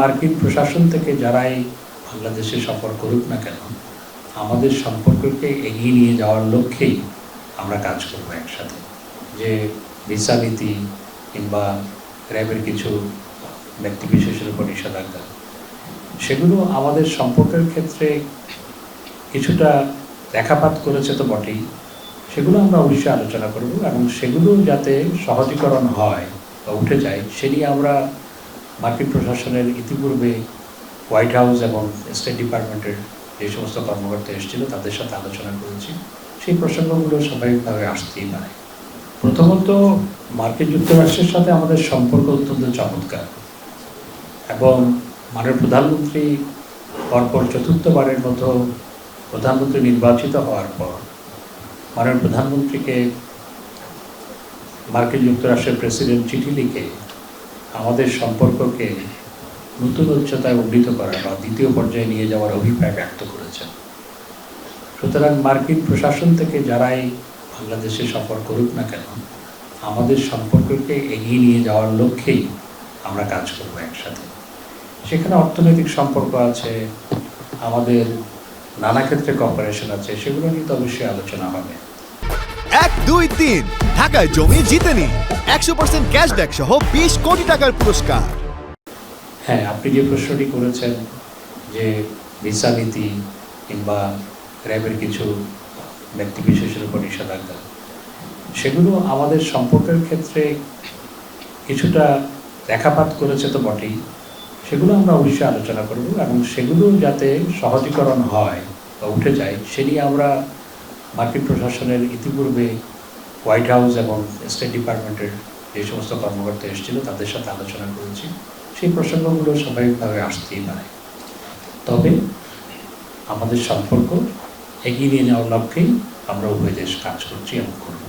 মার্কিন প্রশাসন থেকে যারাই বাংলাদেশে সফর করুক না কেন, আমাদের সম্পর্ককে এগিয়ে নিয়ে যাওয়ার লক্ষ্যেই আমরা কাজ করব একসাথে। যে ভিসা নীতি কিংবা র্যাবের কিছু ব্যক্তিবিশেষের উপর নিষেধাজ্ঞা, সেগুলো আমাদের সম্পর্কের ক্ষেত্রে কিছুটা দেখাপাত করেছে তো বটেই। সেগুলো আমরা অবশ্যই আলোচনা করব এবং সেগুলো যাতে সহজীকরণ হয় বা উঠে যায়, সে নিয়ে আমরা মার্কিন প্রশাসনের ইতিপূর্বে হোয়াইট হাউস এবং স্টেট ডিপার্টমেন্টের যে সমস্ত কর্মকর্তা এসেছিল, তাদের সাথে আলোচনা করেছি। সেই প্রসঙ্গগুলো স্বাভাবিকভাবে আসতেই পারে। প্রথমত, মার্কিন যুক্তরাষ্ট্রের সাথে আমাদের সম্পর্ক অত্যন্ত চমৎকার এবং মাননীয় প্রধানমন্ত্রী পরপর চতুর্থবারের মতো প্রধানমন্ত্রী নির্বাচিত হওয়ার পর মাননীয় প্রধানমন্ত্রীকে মার্কিন যুক্তরাষ্ট্রের প্রেসিডেন্ট চিঠি লিখে আমাদের সম্পর্ককে নতুন উচ্চতায় উন্নীত করা বা দ্বিতীয় পর্যায়ে নিয়ে যাওয়ার অভিপ্রায় ব্যক্ত করেছেন। সুতরাং মার্কিন প্রশাসন থেকে যারাই বাংলাদেশে সফর করুক না কেন, আমাদের সম্পর্ককে এগিয়ে নিয়ে যাওয়ার লক্ষ্যেই আমরা কাজ করব একসাথে। সেখানে অর্থনৈতিক সম্পর্ক আছে, আমাদের নানা ক্ষেত্রে কপারেশন আছে, সেগুলো নিয়ে তো অবশ্যই আলোচনা হবে। এক, দুই, তিন, ঢাকায় জমি জিতে নিন একশো পার্সেন্ট ক্যাশব্যাক সহ বিশ কোটি টাকার পুরস্কার। হ্যাঁ আপনি যে প্রশ্নটি করেছেন যে ভিসা নীতি কিংবা র্যাবের কিছু ব্যক্তিবিশেষের উপর নিষেধাজ্ঞা, সেগুলো আমাদের সম্পর্কের ক্ষেত্রে কিছুটা দেখাপাত করেছে তো বটেই। সেগুলো আমরা অবশ্যই আলোচনা করব এবং সেগুলো যাতে সহজীকরণ হয় বা উঠে যায়, সে নিয়ে আমরা মার্কিন প্রশাসনের ইতিপূর্বে হোয়াইট হাউস এবং স্টেট ডিপার্টমেন্টের যে সমস্ত কর্মকর্তা এসেছিল, তাদের সাথে আলোচনা করেছি। সেই প্রসঙ্গগুলো স্বাভাবিকভাবে আসতেই পারে। তবে আমাদের সম্পর্ক এগিয়ে নিয়ে যাওয়ার লক্ষ্যেই আমরা উভয় দেশ কাজ করছি এবং করব।